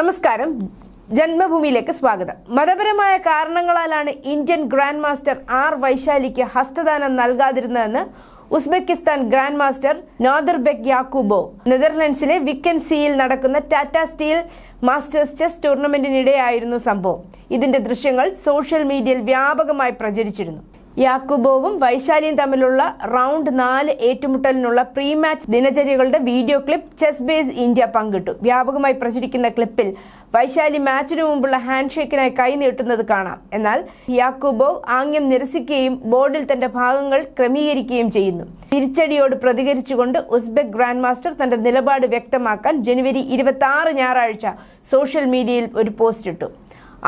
നമസ്കാരം. ജന്മഭൂമിയിലേക്ക് സ്വാഗതം. മതപരമായ കാരണങ്ങളാലാണ് ഇന്ത്യൻ ഗ്രാൻഡ് മാസ്റ്റർ ആർ വൈശാലിക്ക് ഹസ്തദാനം നൽകാതിരുന്നതെന്ന് Uzbekistan grand master Nodirbek Yakubo. നെതർലൻഡ്സിലെ വിക്കൻസിയിൽ നടക്കുന്ന ടാറ്റ സ്റ്റീൽ മാസ്റ്റേഴ്സ് ചെസ് ടൂർണമെന്റിനിടെയായിരുന്നു സംഭവം. ഇതിന്റെ ദൃശ്യങ്ങൾ സോഷ്യൽ മീഡിയയിൽ വ്യാപകമായി പ്രചരിച്ചിരുന്നു. യാക്കുബോവും വൈശാലിയും തമ്മിലുള്ള റൗണ്ട് നാല് ഏറ്റുമുട്ടലിനുള്ള pre match ദിനചര്യകളുടെ video clip chess base India പങ്കിട്ടു. വ്യാപകമായി പ്രചരിക്കുന്ന ക്ലിപ്പിൽ വൈശാലി മാച്ചിനു മുമ്പുള്ള ഹാൻഡ് ഷേക്കിനായി കൈ നീട്ടുന്നത് കാണാം. എന്നാൽ യാക്കുബോവ് ആംഗ്യം നിരസിക്കുകയും ബോർഡിൽ തന്റെ ഭാഗങ്ങൾ ക്രമീകരിക്കുകയും ചെയ്യുന്നു. തിരിച്ചടിയോട് പ്രതികരിച്ചുകൊണ്ട് ഉസ്ബെക് ഗ്രാൻഡ് മാസ്റ്റർ തന്റെ നിലപാട് വ്യക്തമാക്കാൻ ജനുവരി ഇരുപത്തി ആറ് ഞായറാഴ്ച സോഷ്യൽ മീഡിയയിൽ ഒരു പോസ്റ്റ് ഇട്ടു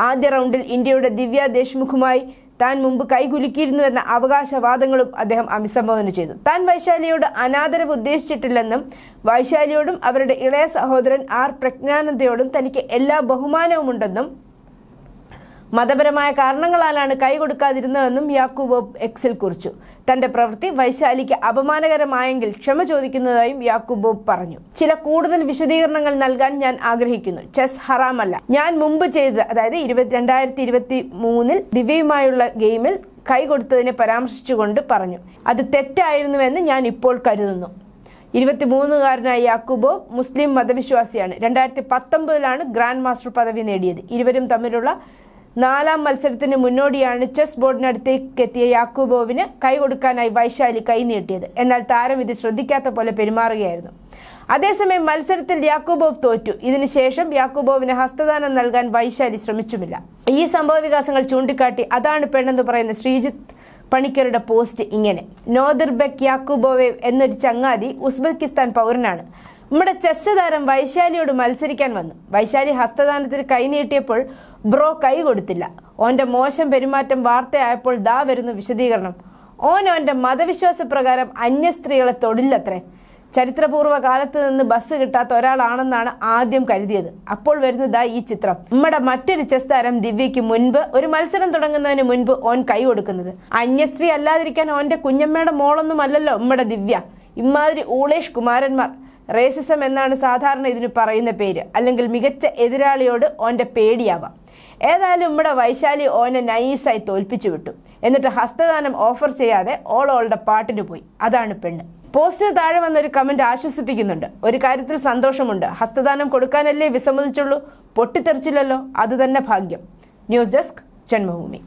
ആദ്യ റൗണ്ടിൽ ഇന്ത്യയുടെ ദിവ്യ ദേശ്മുഖുമായി താൻ മുമ്പ് കൈകുലുക്കിയിരുന്നുവെന്ന അവകാശവാദങ്ങളും അദ്ദേഹം അഭിസംബോധന ചെയ്തു. താൻ വൈശാലിയോട് അനാദരവ് ഉദ്ദേശിച്ചിട്ടില്ലെന്നും വൈശാലിയോടും അവരുടെ ഇളയ സഹോദരൻ ആർ പ്രജ്ഞാനന്ദയോടും തനിക്ക് എല്ലാ ബഹുമാനവുമുണ്ടെന്നും മതപരമായ കാരണങ്ങളാലാണ് കൈ കൊടുക്കാതിരുന്നതെന്നും യാക്കൂബ് എക്സിൽ കുറിച്ചു. തന്റെ പ്രവൃത്തി വൈശാലിക്ക് അപമാനകരമായെങ്കിൽ ക്ഷമ ചോദിക്കുന്നതായും യാക്കൂബ് പറഞ്ഞു. ചില കൂടുതൽ വിശദീകരണങ്ങൾ നൽകാൻ ഞാൻ ആഗ്രഹിക്കുന്നു. ചെസ് ഹറാമല്ല. ഞാൻ മുമ്പ് ചെയ്തത് അതായത് ഇരുപത്തി രണ്ടായിരത്തി ഇരുപത്തി മൂന്നിൽ ദിവ്യയുമായുള്ള ഗെയിമിൽ കൈ കൊടുത്തതിനെ പരാമർശിച്ചുകൊണ്ട് പറഞ്ഞു. അത് തെറ്റായിരുന്നുവെന്ന് ഞാൻ ഇപ്പോൾ കരുതുന്നു. ഇരുപത്തിമൂന്നുകാരനായ യാക്കൂബോ മുസ്ലിം മതവിശ്വാസിയാണ്. രണ്ടായിരത്തി പത്തൊമ്പതിലാണ് ഗ്രാൻഡ് മാസ്റ്റർ പദവി നേടിയത്. ഇരുവരും തമ്മിലുള്ള നാലാം മത്സരത്തിന് മുന്നോടിയാണ് ചെസ് ബോർഡിനടുത്തേക്ക് എത്തിയ യാക്കൂബോവിന് കൈ കൊടുക്കാനായി വൈശാലി കൈ നീട്ടിയത്. എന്നാൽ താരം ഇത് ശ്രദ്ധിക്കാത്ത പോലെ പെരുമാറുകയായിരുന്നു. അതേസമയം മത്സരത്തിൽ യാക്കൂബോവ് തോറ്റു. ഇതിനുശേഷം യാക്കൂബോവിന് ഹസ്തദാനം നൽകാൻ വൈശാലി ശ്രമിച്ചുമില്ല. ഈ സംഭവ വികാസങ്ങൾ ചൂണ്ടിക്കാട്ടി അതാണ് പെണ്ണെന്ന് പറയുന്ന ശ്രീജിത്ത് പണിക്കരുടെ പോസ്റ്റ് ഇങ്ങനെ. നോദിർബെക് യാക്കൂബോവേവ് എന്നൊരു ചങ്ങാതി ഉസ്ബെക്കിസ്ഥാൻ പൗരനാണ്. നമ്മുടെ ചെസ് താരം വൈശാലിയോട് മത്സരിക്കാൻ വന്നു. വൈശാലി ഹസ്തദാനത്തിന് കൈ നീട്ടിയപ്പോൾ ബ്രോ കൈ കൊടുത്തില്ല. ഓന്റെ മോശം പെരുമാറ്റം വാർത്തയായപ്പോൾ ദാ വരുന്നു വിശദീകരണം. ഓൻ ഓന്റെ മതവിശ്വാസ പ്രകാരം അന്യ സ്ത്രീകളെ തൊടില്ലത്രേ. ചരിത്രപൂർവ കാലത്ത് നിന്ന് ബസ് കിട്ടാത്ത ഒരാളാണെന്നാണ് ആദ്യം കരുതിയത്. അപ്പോൾ വരുന്നതാ ഈ ചിത്രം. നമ്മുടെ മറ്റൊരു ചെസ് താരം ദിവ്യയ്ക്ക് മുൻപ് ഒരു മത്സരം തുടങ്ങുന്നതിന് മുൻപ് ഓൻ കൈ കൊടുക്കുന്നത്. അന്യസ്ത്രീ അല്ലാതിരിക്കാൻ ഓന്റെ കുഞ്ഞമ്മയുടെ മോളൊന്നും അല്ലല്ലോ നമ്മുടെ ദിവ്യ. ഇമാതിരി ഊളേഷ് കുമാരന്മാർ. റേസിസം എന്നാണ് സാധാരണ ഇതിന് പറയുന്ന പേര്. അല്ലെങ്കിൽ മികച്ച എതിരാളിയോട് ഓന്റെ പേടിയാവാം. ഏതായാലും നമ്മുടെ വൈശാലി ഓനെ നൈസായി തോൽപ്പിച്ചു വിട്ടു. എന്നിട്ട് ഹസ്തദാനം ഓഫർ ചെയ്യാതെ ഓൾ ഓളുടെ പാട്ടിന് പോയി. അതാണ് പെണ്ണ്. പോസ്റ്റിന് താഴെ വന്ന ഒരു കമന്റ് ആശ്വസിപ്പിക്കുന്നുണ്ട്. ഒരു കാര്യത്തിൽ സന്തോഷമുണ്ട്. ഹസ്തദാനം കൊടുക്കാനല്ലേ വിസമ്മതിച്ചുള്ളൂ? പൊട്ടിത്തെറിച്ചില്ലല്ലോ? അത് തന്നെ ഭാഗ്യം. News desk Janmabhumi.